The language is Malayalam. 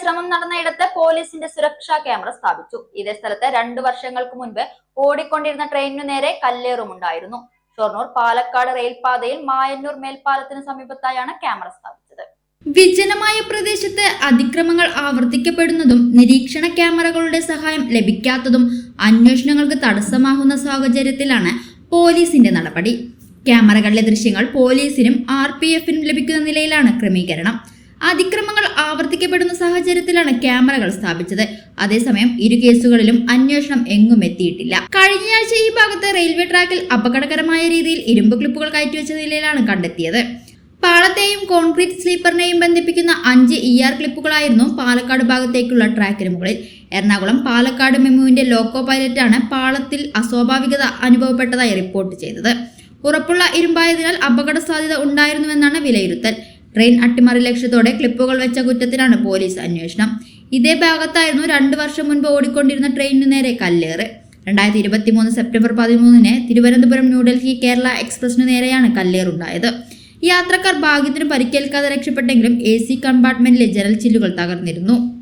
ശ്രമം നടന്നയിടത്ത് പോലീസിന്റെ സുരക്ഷാ ക്യാമറ സ്ഥാപിച്ചു. ഇതേ സ്ഥലത്ത് രണ്ടു വർഷങ്ങൾക്ക് മുൻപ് ഓടിക്കൊണ്ടിരുന്ന ട്രെയിനിനു നേരെ കല്ലേറുമുണ്ടായിരുന്നു ഷൊർണൂർ പാലക്കാട് റെയിൽപാതയിൽ മായന്നൂർ മേൽപ്പാലത്തിന് സമീപത്തായാണ് ക്യാമറ സ്ഥാപിച്ചത്. വിജനമായ പ്രദേശത്ത് അതിക്രമങ്ങൾ ആവർത്തിക്കപ്പെടുന്നതും നിരീക്ഷണ ക്യാമറകളുടെ സഹായം ലഭിക്കാത്തതും അന്വേഷണങ്ങൾക്ക് തടസ്സമാകുന്ന സാഹചര്യത്തിലാണ് പോലീസിന്റെ നടപടി. ക്യാമറകളിലെ ദൃശ്യങ്ങൾ പോലീസിനും ആർ ലഭിക്കുന്ന നിലയിലാണ് ക്രമീകരണം. അതിക്രമങ്ങൾ ആവർത്തിക്കപ്പെടുന്ന സാഹചര്യത്തിലാണ് ക്യാമറകൾ സ്ഥാപിച്ചത്. അതേസമയം ഇരു കേസുകളിലും അന്വേഷണം എങ്ങും എത്തിയിട്ടില്ല. കഴിഞ്ഞയാഴ്ച ഈ ഭാഗത്ത് റെയിൽവേ ട്രാക്കിൽ അപകടകരമായ രീതിയിൽ ഇരുമ്പ് ക്ലിപ്പുകൾ കയറ്റിവെച്ച നിലയിലാണ് കണ്ടെത്തിയത്. പാളത്തെയും കോൺക്രീറ്റ് സ്ലീപ്പറിനെയും ബന്ധിപ്പിക്കുന്ന അഞ്ച് ഇ ആർ ക്ലിപ്പുകളായിരുന്നു പാലക്കാട് ഭാഗത്തേക്കുള്ള ട്രാക്കിന് മുകളിൽ. എറണാകുളം പാലക്കാട് മെമുവിന്റെ ലോക്കോ പൈലറ്റാണ് പാളത്തിൽ അസ്വാഭാവികത അനുഭവപ്പെട്ടതായി റിപ്പോർട്ട് ചെയ്തത്. ഉറപ്പുള്ള ഇരുമ്പായതിനാൽ അപകട സാധ്യത ഉണ്ടായിരുന്നുവെന്നാണ് വിലയിരുത്തൽ. ട്രെയിൻ അട്ടിമറി ലക്ഷ്യത്തോടെ ക്ലിപ്പുകൾ വെച്ച കുറ്റത്തിലാണ് പോലീസ് അന്വേഷണം. ഇതേ ഭാഗത്തായിരുന്നു രണ്ടു വർഷം മുൻപ് ഓടിക്കൊണ്ടിരുന്ന ട്രെയിനിനു നേരെ കല്ലേറ്. രണ്ടായിരത്തി ഇരുപത്തി മൂന്ന് സെപ്റ്റംബർ പതിമൂന്നിന് തിരുവനന്തപുരം ന്യൂഡൽഹി കേരള എക്സ്പ്രസിനു നേരെയാണ് കല്ലേറുണ്ടായത്. യാത്രക്കാർ ഭാഗ്യത്തിന് പരിക്കേൽക്കാതെ രക്ഷപ്പെട്ടെങ്കിലും എ സി കമ്പാർട്ട്മെന്റിലെ ജനൽ ചില്ലുകൾ തകർന്നിരുന്നു.